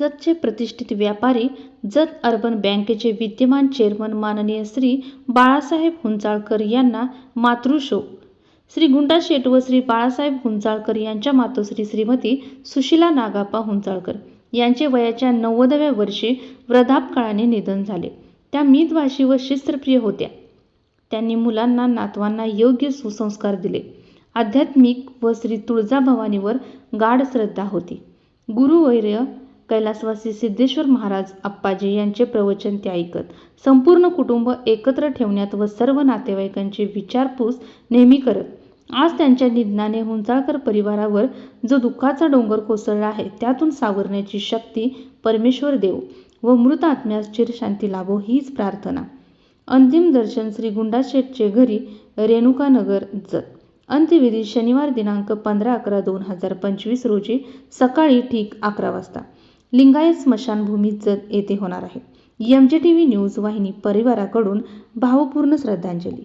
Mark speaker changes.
Speaker 1: जतचे प्रतिष्ठित व्यापारी जत अर्बन बँकेचे विद्यमान चेअरमन माननीय श्री बाळासाहेब हुंचाळकर यांना मातृशोक. श्री गुंडा शेट व श्री बाळासाहेब हुंचाळकर यांच्या मातोश्री श्रीमती सुशिला नागापा हुंचाळकर यांचे वयाच्या नव्वदव्या वर्षी वृद्धापकाळाने निधन झाले. त्या मितभाषी व शिस्त्रप्रिय होत्या. त्यांनी मुलांना नातवांना योग्य सुसंस्कार दिले. आध्यात्मिक व श्री तुळजाभवानीवर गाढ श्रद्धा होती. गुरुवैर्य कैलासवासी सिद्धेश्वर महाराज आप्पाजी यांचे प्रवचन ते ऐकत संपूर्ण कुटुंब एकत्र ठेवण्यात व सर्व नातेवाईकांची विचारपूस नेहमी करत. आज त्यांच्या निधनाने हुंचाळकर परिवारावर जो दुःखाचा डोंगर कोसळला आहे त्यातून सावरण्याची शक्ती परमेश्वर देव व मृत आत्म्यास चिरशांती लाभो हीच प्रार्थना. अंतिम दर्शन श्री गुंडाशेठचे घरी रेणुकानगर जत. अंत्यविधी शनिवार दिनांक पंधरा अकरा दोन हजार पंचवीस रोजी सकाळी ठीक अकरा वाजता. लिंगायत स्मशानभूमी येथे होणार आहे. एम जे टी व्ही न्यूज वाहिनी परिवाराकडून भावपूर्ण श्रद्धांजली.